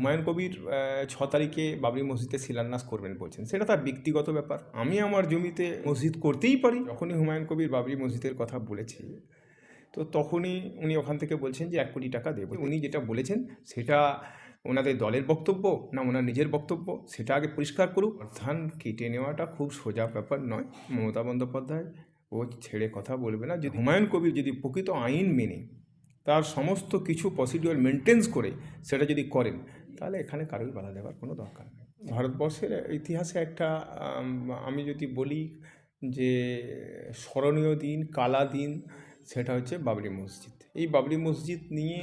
হুমায়ুন কবির ছ তারিখে বাবরি মসজিদে শিলান্যাস করবেন বলছেন। সেটা তার ব্যক্তিগত ব্যাপার। আমি আমার জমিতে মসজিদ করতেই পারি। যখনই হুমায়ুন কবির বাবরি মসজিদের কথা বলেছে, তো তখনই উনি ওখান থেকে বলছেন যে, এক কোটি টাকা দেবো। উনি যেটা বলেছেন, সেটা ওনাদের দলের বক্তব্য না ওনার নিজের বক্তব্য, সেটা আগে পরিষ্কার করুক। ধান কেটে নেওয়াটা খুব সোজা ব্যাপার নয়। মমতা বন্দ্যোপাধ্যায় ও ছেড়ে কথা বলবে না। যদি হুমায়ুন কবির যদি প্রকৃত আইন মেনে তার সমস্ত কিছু প্রসিডিওর মেনটেন্স করে সেটা যদি করেন তাহলে এখানে কারোর বাধা দেওয়ার কোনো দরকার নেই। ভারতবর্ষের ইতিহাসে একটা আমি যদি বলি যে স্মরণীয় দিন, কালা দিন, সেটা হচ্ছে বাবরি মসজিদ। এই বাবরি মসজিদ নিয়ে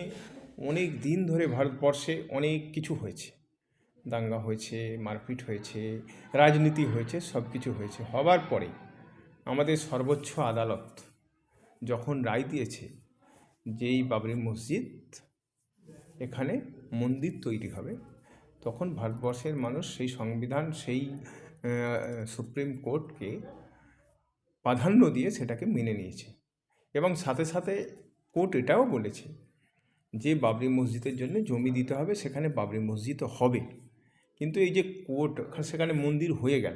অনেক দিন ধরে ভারতবর্ষে অনেক কিছু হয়েছে। দাঙ্গা হয়েছে, মারপিট হয়েছে, রাজনীতি হয়েছে, সব কিছু হয়েছে। হবার পরে আমাদের সর্বোচ্চ আদালত যখন রায় দিয়েছে যে এই বাবরি মসজিদ এখানে মন্দির তৈরি হবে, তখন ভারতবর্ষের মানুষ সেই সংবিধান, সেই সুপ্রিম কোর্টকে প্রাধান্য দিয়ে সেটাকে মেনে নিয়েছে। এবং সাথে সাথে কোর্ট এটাও বলেছে যে বাবরি মসজিদের জন্য জমি দিতে হবে, সেখানে বাবরি মসজিদ হবে। কিন্তু এই যে কোর্ট, সেখানে মন্দির হয়ে গেল।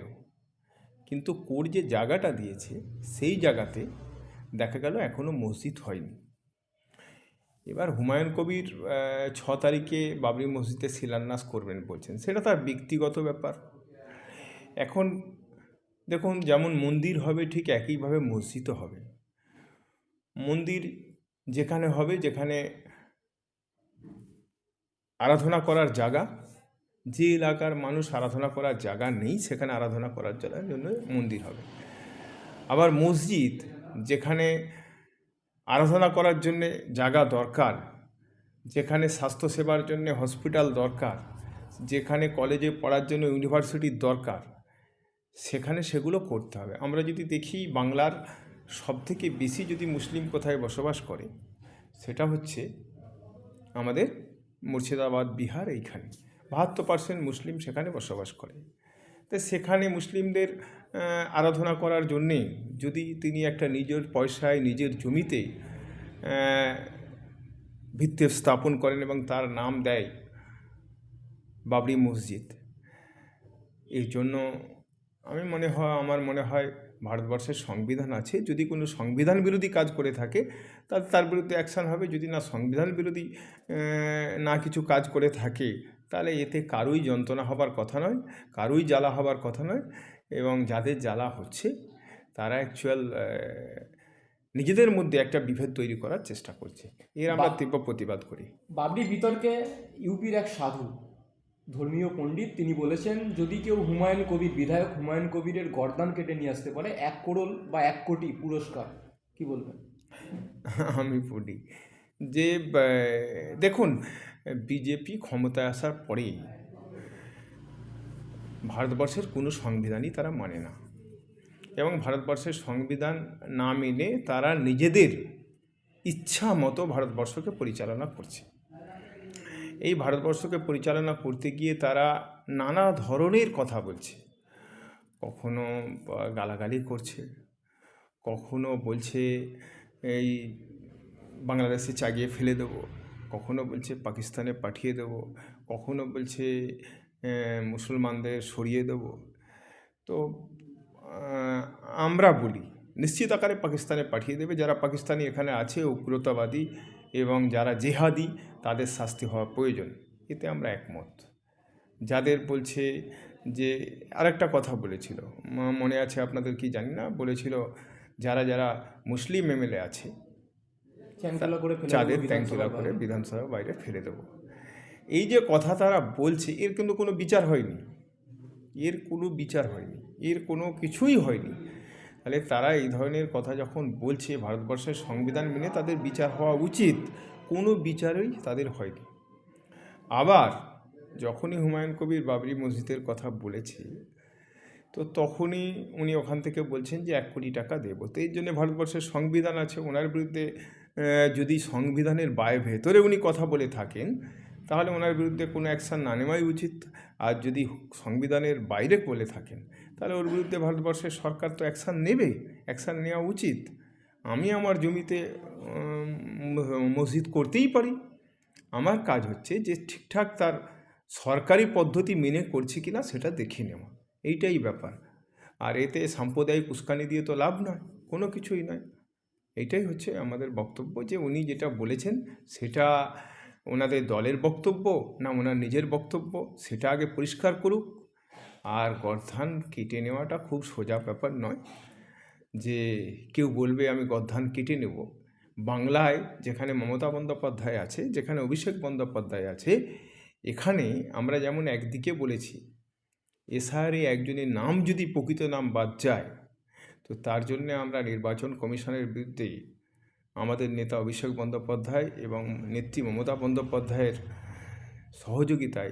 কিন্তু কোর্ট যে জায়গাটা দিয়েছে, সেই জায়গাতে দেখা গেল এখনও মসজিদ হয়নি। এবার হুমায়ুন কবির ছ তারিখে বাবরি মসজিদে শিলান্যাস করবেন বলছেন। সেটা তার ব্যক্তিগত ব্যাপার। এখন দেখুন, যেমন মন্দির হবে, ঠিক একইভাবে মসজিদও হবে। মন্দির যেখানে হবে, যেখানে আরাধনা করার জায়গা, যে এলাকার মানুষ আরাধনা করার জায়গা নেই, সেখানে আরাধনা করার জন্য মন্দির হবে। আবার মসজিদ যেখানে আরাধনা করার জন্যে জায়গা দরকার, যেখানে স্বাস্থ্যসেবার জন্য হসপিটাল দরকার, যেখানে কলেজে পড়ার জন্য ইউনিভার্সিটির দরকার, সেখানে সেগুলো করতে হবে। আমরা যদি দেখি বাংলার সবথেকে বেশি যদি মুসলিম কোথায় বসবাস করে, সেটা হচ্ছে আমাদের মুর্শিদাবাদ, বিহার এইখানে। বাহাত্তর পার্সেন্ট মুসলিম সেখানে বসবাস করে। তো সেখানে মুসলিমদের আরাধনা করার জন্যে যদি তিনি একটা নিজের পয়সায়, নিজের জমিতে ভিত্তি স্থাপন করেন এবং তার নাম দেয় বাবরি মসজিদ। এই জন্য আমি মনে হয় আমার মনে হয় ভারতবর্ষের সংবিধান আছে। যদি কোনো সংবিধান বিরোধী কাজ করে থাকে তাহলে তার বিরুদ্ধে অ্যাকশান হবে। যদি না সংবিধান বিরোধী না কিছু কাজ করে থাকে, তাহলে এতে কারোই যন্ত্রণা হবার কথা নয়, কারোই জ্বালা হবার কথা নয়। এবং যাদের জ্বালা হচ্ছে, তারা অ্যাকচুয়াল নিজেদের মধ্যে একটা বিভেদ তৈরি করার চেষ্টা করছে। এর আমরা তীব্র প্রতিবাদ করি। বাবরি বিতর্কে ইউপির এক সাধু ধর্মীয় পণ্ডিত তিনি বলেছেন যদি কেউ হুমায়ুন কবির বিধায়ক হুমায়ুন কবিরের গর্দান কেটে নিয়ে আসতে পারে এক করোল বা এক কোটি পুরস্কার। কি বলবেন? আমি বলি যে দেখুন বিজেপি ক্ষমতায় আসার পরে ভারতবর্ষের কোনো সংবিধানই তারা মানে না। এবং ভারতবর্ষের সংবিধান না মেনে তারা নিজেদের ইচ্ছা মতো ভারতবর্ষকে পরিচালনা করছে। এই ভারতবর্ষকে পরিচালনা করতে গিয়ে তারা নানা ধরনের কথা বলছে। কখনো গালাগালি করছে, কখনো বলছে, এই বাংলাদেশে চাগিয়ে ফেলে দেবো, কখনো বলছে পাকিস্তানে পাঠিয়ে দেবো, কখনো বলছে মুসলমানদের সরিয়ে দেবো। তো আমরা বলি। নিশ্চিত আকারে পাকিস্তানে পাঠিয়ে দেবে। যারা পাকিস্তানি এখানে আছে উগ্রতাবাদী এবং যারা জেহাদি তাদের শাস্তি হওয়া প্রয়োজন। এতে আমরা একমত। যাদের বলছে যে আরেকটা কথা বলেছিল মনে আছে আপনাদের কি জানি না বলেছিল যারা যারা মুসলিম এমএলএ আছে দেবো ট্যাঙ্কুলা বিধানসভার করে বাইরে। বিধানসভা বাইরে ফেলে দেবো। এই যে কথা তারা বলছে এর কিন্তু কোনো বিচার হয়নি। এর কোনো বিচার হয়নি, এর কোনো কিছুই হয়নি। তাহলে তারা এই ধরনের কথা যখন বলছে ভারতবর্ষের সংবিধান মেনে তাদের বিচার হওয়া উচিত, কোনো বিচারই তাদের হয়নি। আবার যখনই হুমায়ুন কবির বাবরি মসজিদের কথা বলেছে, তো তখনই উনি ওখান থেকে বলছেন যে এক কোটি টাকা দেবো। তো এই জন্য ভারতবর্ষের সংবিধান আছে, ওনার বিরুদ্ধে যদি সংবিধানের বায় ভেতরে উনি কথা বলে থাকেন তাহলে ওনার বিরুদ্ধে কোনো অ্যাকশান না নেওয়াই উচিত। আর যদি সংবিধানের বাইরে বলে থাকেন, তাহলে ওর বিরুদ্ধে ভারতবর্ষের সরকার তো অ্যাকশান নেবে অ্যাকশান নেওয়া উচিত। আমি আমার জমিতে মসজিদ করতেই পারি। আমার কাজ হচ্ছে যে ঠিকঠাক তার সরকারি পদ্ধতি মেনে করছে কি না সেটা দেখে নেওয়া। এইটাই ব্যাপার। আর এতে সাম্প্রদায়িক উস্কানি দিয়ে তো লাভ নয়, কোনো কিছুই নয়। এটাই হচ্ছে আমাদের বক্তব্য যে উনি যেটা বলেছেন, সেটা ওনাদের দলের বক্তব্য না ওনার নিজের বক্তব্য, সেটা আগে পরিষ্কার করুক। আর গর্ধান কেটে নেওয়াটা খুব সোজা ব্যাপার নয় যে কেউ বলবে আমি গর্ধান কেটে নেব। বাংলায় যেখানে মমতা বন্দ্যোপাধ্যায় আছে, যেখানে অভিষেক বন্দ্যোপাধ্যায় আছে, এখানে আমরা যেমন একদিকে বলেছি এসআরএ একজনের নাম যদি প্রকৃত নাম বাদ যায়, তো তার জন্য আমরা নির্বাচন কমিশনের বিরুদ্ধে আমাদের নেতা অভিষেক বন্দ্যোপাধ্যায় এবং নেত্রী মমতা বন্দ্যোপাধ্যায়ের সহযোগিতায়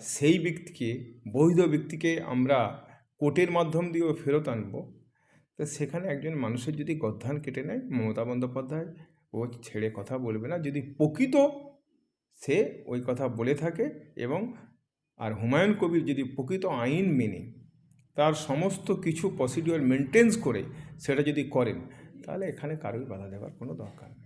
সেই ব্যক্তিকে, বৈধ ব্যক্তিকে আমরা কোর্টের মাধ্যম দিয়েও ফেরত আনব। তো সেখানে একজন মানুষের যদি গদ্ধান কেটে নেয়, মমতা বন্দ্যোপাধ্যায় ও ছেড়ে কথা বলবে না। যদি প্রকৃত সে ওই কথা বলে থাকে এবং আর হুমায়ুন কবির যদি প্রকৃত আইন মেনে, তার সমস্ত কিছু প্রসিডিওর মেনটেন্স করে সেটা যদি করেন তাহলে এখানে কারোই বাধা দেওয়ার কোনো দরকার নেই।